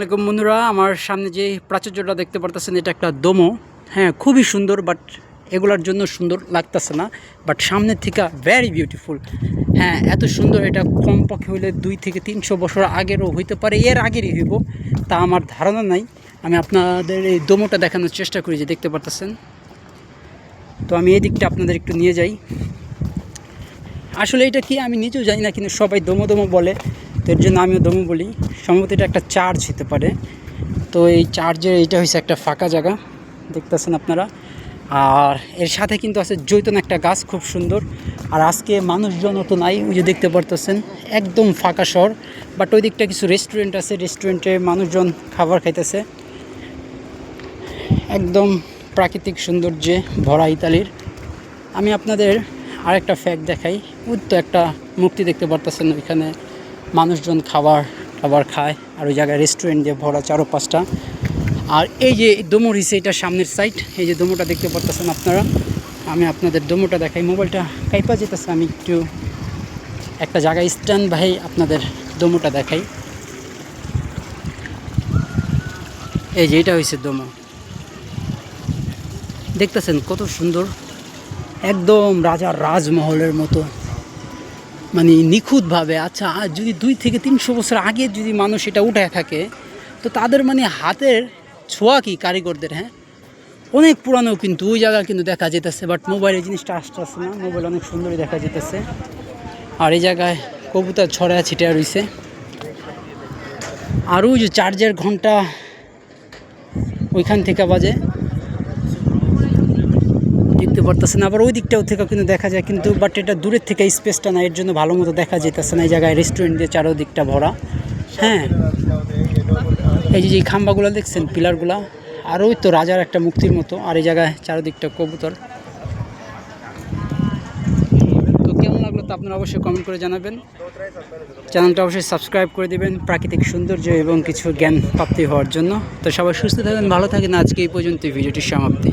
আসসালামাইকুম বন্ধুরা, আমার সামনে যে প্রাচুর্যটা দেখতে পারতেছেন, এটা একটা দোমো। হ্যাঁ খুবই সুন্দর বাট এগুলার জন্য সুন্দর লাগতেছে না বাট সামনের থেকে ভ্যারি বিউটিফুল হ্যাঁ এত সুন্দর, এটা কমপক্ষে হইলে দুই থেকে তিনশো বছর আগেরও হইতে পারে, এর আগেরই হইব, তা আমার ধারণা নাই। আমি আপনাদের এই দোমোটা দেখানোর চেষ্টা করি যে দেখতে পারতেছেন। তো আমি এই দিকটা আপনাদের একটু নিয়ে যাই। আসলে এটা কি আমি নিজেও জানি না, কিন্তু সবাই দমো দমো বলে, তো এর জন্য আমিও দমো বলি। সম্ভবত এটা একটা চার্জ হতে পারে। তো এই চার্জের এইটা হয়েছে একটা ফাঁকা জায়গা, দেখতেছেন আপনারা। আর এর সাথে কিন্তু আছে জৈতন একটা গাছ, খুব সুন্দর। আর আজকে মানুষজন তো নাই, ওই যে দেখতে পারতেছেন, একদম ফাঁকা শহর। বাট ওই দিকটা কিছু রেস্টুরেন্ট আছে রেস্টুরেন্টে মানুষজন খাবার খাইতেছে। একদম প্রাকৃতিক সৌন্দর্যে ভরা ইতালির। আমি আপনাদের আরেকটা ফ্যাক্ট দেখাই। তো একটা মুক্তি দেখতে পারতেছেন ওইখানে মানুষজন খাবার খাবার খায় আর ওই জায়গায় রেস্টুরেন্ট দিয়ে ভরা চারো পাঁচটা আর এই যে দোমো রয়েছে এটা সামনের সাইড এই যে দোমোটা দেখতে পারতেছেন আপনারা। আমি আপনাদের দোমোটা দেখাই। মোবাইলটা কাইপা যেতেছে, আমি একটু একটা জায়গায় স্ট্যান্ড ভাই আপনাদের দোমোটা দেখাই। এই যে এটা হয়েছে দোমো দেখতেছেন কত সুন্দর একদম রাজার রাজমহলের মতো মানে নিখুঁতভাবে আচ্ছা আর যদি দুই থেকে তিনশো বছর আগে যদি মানুষ এটা উঠায় থাকে, তো তাদের মানে হাতের ছোঁয়া কি কারিগরদের হ্যাঁ? অনেক পুরানো কিন্তু ওই জায়গা কিন্তু দেখা যেতেছে বাট মোবাইলের জিনিসটা আসতে আসছে না মোবাইল অনেক সুন্দরই দেখা যেতেছে। আর এই জায়গায় কবুতর ছড়া ছিটিয়া রয়েছে আর ওই যে চার্জের ঘণ্টা ওইখান থেকে বাজে। দেখতে পারতেছেন আবার ওই দিকটাও থেকে কিন্তু দেখা যায়, কিন্তু বাট এটা দূরের থেকে স্পেসটা না, এর জন্য ভালো মতো দেখা যেতেছে না এই জায়গায় রেস্টুরেন্ট দিয়ে চারোদিকটা ভরা। হ্যাঁ। এই যে খাম্বাগুলো দেখছেন, পিলারগুলা, আর ওই তো রাজার একটা মুক্তির মতো, আর এই জায়গায় চারোদিকটা কবুতর। তো কেমন লাগল তো আপনারা অবশ্যই কমেন্ট করে জানাবেন। চ্যানেলটা অবশ্যই সাবস্ক্রাইব করে দেবেন প্রাকৃতিক সৌন্দর্য এবং কিছু জ্ঞান প্রাপ্তি হওয়ার জন্য। তো সবাই সুস্থ থাকেন ভালো থাকেন আজকে এই পর্যন্ত ভিডিওটির সমাপ্তি।